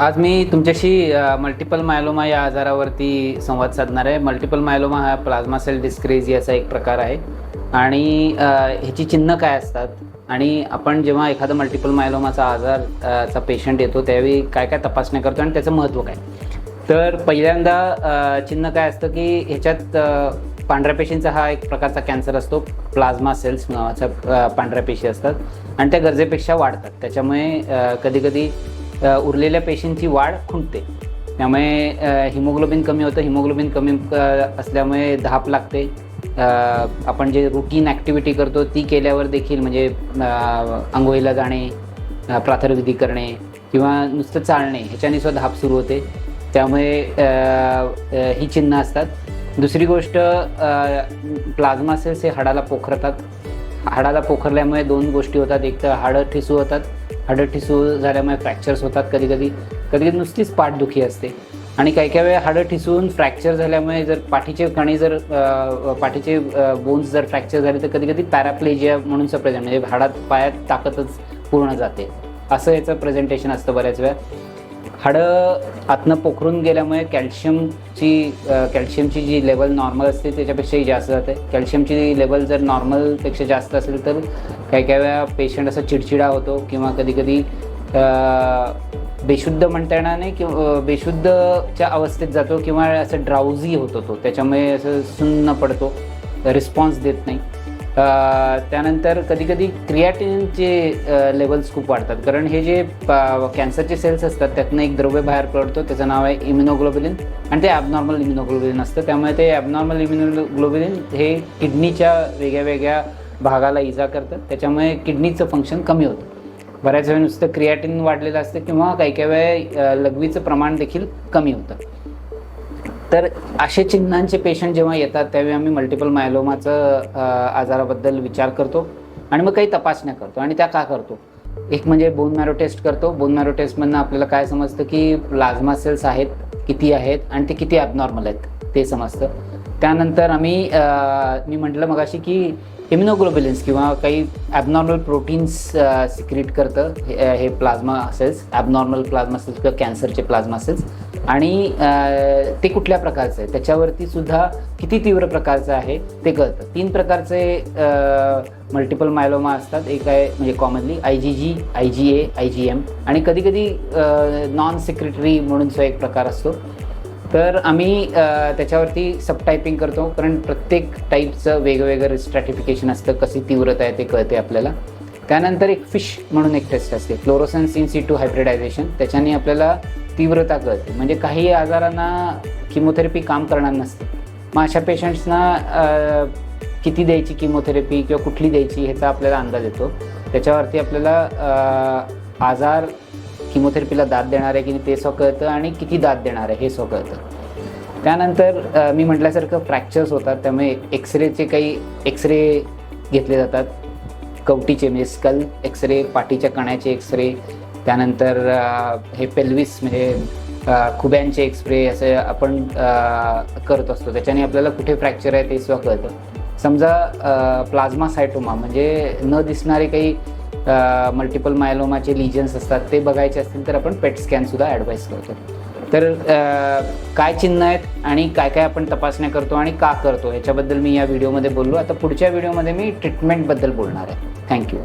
आज मी तुमच्याशी multiple myeloma या आजारावरती संवाद साधणार आहे. मल्टिपल मायलोमा हा प्लाझ्मा सेल डिस्क्रीज याचा एक प्रकार आहे. आणि ह्याची चिन्ह काय असतात? आणि आपण जेव्हा एखादा मल्टिपल मायलोमाचा आजार चा पेशंट येतो त्यावेळी काय काय तपासण्या करतो आणि त्याचं महत्त्व काय? तर पहिल्यांदा चिन्ह काय असतं की ह्याच्यात पांढऱ्या पेशींचा हा एक प्रकारचा कॅन्सर असतो. प्लाझ्मा सेल्स नावाच्या पांढऱ्या पेशी असतात. आणि त्या गरजेपेक्षा वाढतात. त्याच्यामुळे कधीकधी उरलेल्या पेशींची वाढ खुंटते. त्यामुळे हिमोग्लोबिन कमी होतं हिमोग्लोबिन कमी असल्यामुळे धाप लागते. आपण जे रुटीन ॲक्टिव्हिटी करतो ती केल्यावर देखील म्हणजे आंघोळीला जाणे प्राथर्विधी करणे किंवा नुसतं चालणे ह्याच्याने सुद्धा धाप सुरू होते. त्यामुळे ही चिन्ह असतात. दुसरी गोष्ट प्लाझ्मा सेल्स हे हाडाला पोखरतात. हाडाला पोखरल्यामुळे दोन गोष्टी होतात. एक तर हाडं ठिसू होतात हाडं ठिसूळ झाल्यामुळे फ्रॅक्चर्स होतात. कधी कधी कधी कधी नुसतीच पाठदुखी असते. आणि काही काही वेळा हाडं ठिसून फ्रॅक्चर झाल्यामुळे जर पाठीचे कणी जर पाठीचे बोन्स जर फ्रॅक्चर झाले तर कधी कधी पॅराप्लेजिया म्हणून प्रेझेंट म्हणजे हाडात पायात ताकदच पूर्ण जाते. असं याचं प्रेझेंटेशन असतं बऱ्याच वेळा. हाडं आतनं पोखरून गेल्यामुळे कॅल्शियमची कॅल्शियमची जी लेवल नॉर्मल असते त्याच्यापेक्षाही जास्त जाते. कॅल्शियमची लेवल जर नॉर्मलपेक्षा जास्त असेल तर काही काही वेळा पेशंट असा चिडचिडा होतो किंवा कधी कधी बेशुद्ध म्हणता येणार नाही किंवा बेशुद्धच्या अवस्थेत जातो किंवा असं ड्राउझी होतो तो त्याच्यामुळे असं सुन्न पडतो रिस्पॉन्स देत नाही. त्यानंतर कधीकधी क्रियाटिनचे लेवल्स खूप वाढतात. कारण हे जे कॅन्सरचे सेल्स असतात त्यातनं एक द्रव्य बाहेर पडतो त्याचं नाव आहे इम्युनोग्लोबिलिन आणि ते ॲबनॉर्मल इम्युनोग्लोबिलिन असतं. त्यामुळे ते ॲबनॉर्मल इम्युनोग्लोबिलिन हे किडनीच्या वेगळ्या वेगळ्या भागाला इजा करतात. त्याच्यामुळे किडनीचं फंक्शन कमी होतं. बऱ्याच वेळा नुसतं क्रियाटिन वाढलेलं असतं किंवा काही काही वेळा लघवीचं प्रमाण देखील कमी होतं. तर असे चिन्हांचे पेशंट जेव्हा येतात त्यावेळी आम्ही मल्टिपल मायलोमाचं आजाराबद्दल विचार करतो आणि मग काही तपासण्या करतो आणि त्या का करतो? एक म्हणजे बोन मॅरो टेस्ट करतो. बोन मॅरो टेस्टमधनं आपल्याला काय समजतं की प्लाझ्मा सेल्स आहेत किती आहेत आणि ते किती ॲबनॉर्मल आहेत ते समजतं. त्यानंतर आम्ही मी म्हटलं मगाशी की इम्युनोग्लोबिलिन्स किंवा काही ॲबनॉर्मल प्रोटीन्स सिक्रिट करतं हे हे plasma cells abnormal plasma cells किंवा कॅन्सरचे प्लाझ्मा सेल्स आणि ते कुठल्या प्रकारचं आहे? त्याच्यावरती सुद्धा किती तीव्र प्रकारचं आहे ते कळतं. तीन प्रकारचे मल्टिपल मायलोमा असतात. एक आहे म्हणजे commonly I G G I G A I G M आणि कधीकधी नॉन सिक्रेटरी म्हणूनचा एक प्रकार असतो. तर आम्ही त्याच्यावरती त्याच्यावरती सबटायपिंग करतो कारण प्रत्येक टाईपचं वेगवेगळं स्ट्रॅटिफिकेशन असतं कशी तीव्रता आहे ते कळते आपल्याला. त्यानंतर एक फिश म्हणून एक टेस्ट असते fluorescence in situ hybridisation त्याच्याने आपल्याला तीव्रता कळते. म्हणजे काही आजारांना किमोथेरपी काम करणार नसते. मग अशा पेशंट्सना किती द्यायची किमोथेरपी किंवा कुठली द्यायची ह्याचा आपल्याला अंदाज येतो. त्याच्यावरती आपल्याला आजार किमोथेरपीला दाद देणार आहे की नाही ते सो कळतं आणि किती दाद देणार आहे हे सो कळतं. त्यानंतर मी म्हटल्यासारखं फ्रॅक्चर्स होतात त्यामुळे एक्सरेचे काही एक्सरे घेतले जातात कवटीचे म्हणजे स्कल एक्सरे पाठीच्या कण्याचे एक्सरे त्यानंतर हे पेल्विस म्हणजे खुब्यांचे एक्सरे असे आपण करत असतो. त्याच्याने आपल्याला कुठे फ्रॅक्चर आहे ते सुद्धा कळतं. समजा प्लाझ्मा सायटोमा म्हणजे न दिसणारे काही मल्टिपल मायलोमाचे लिजन्स असतात ते बघायचे असतील तर आपण पेट स्कॅनसुद्धा ॲडवाईस करतो. तर काय चिन्ह आहेत आणि काय काय आपण तपासण्या करतो आणि का करतो ह्याच्याबद्दल मी या व्हिडिओमध्ये बोललो. आता पुढच्या व्हिडिओमध्ये मी ट्रीटमेंटबद्दल बोलणार आहे. थँक्यू